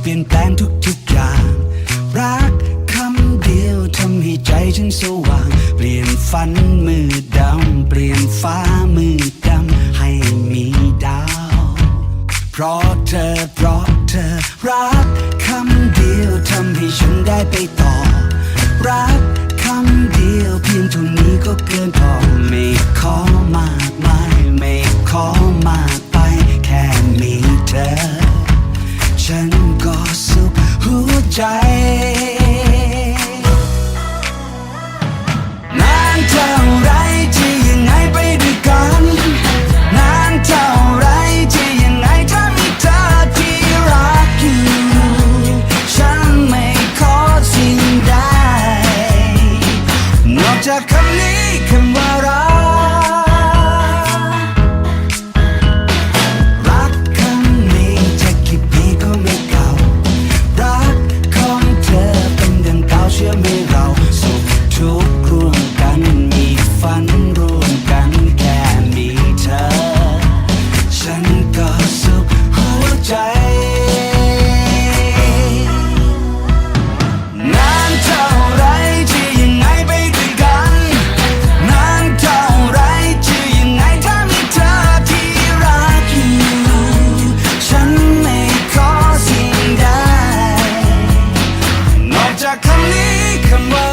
เปลี่ยนแปลงทุกทุกอย่าง รักคำเดียวทำให้ใจฉันสว่าง เปลี่ยนฝันมือดำ เปลี่ยนฟ้ามือดำ ให้มีดาว เพราะเธอเพราะเธอรักคำเดียวทำให้ฉันได้ไปต่อ รักคำเดียวเพียงเท่านี้ก็เกินพอไม่ขอ ใจ ฝันร่วมกันแค่มีเธอ ฉันก็สุขใจ นานเท่าไรที่ยังไงไปด้วยกัน นานเท่าไรที่ยังไงถ้ามีเธอที่รักอยู่ ฉันไม่ขอสิ่งใดนอกจากคำนี้คำว่า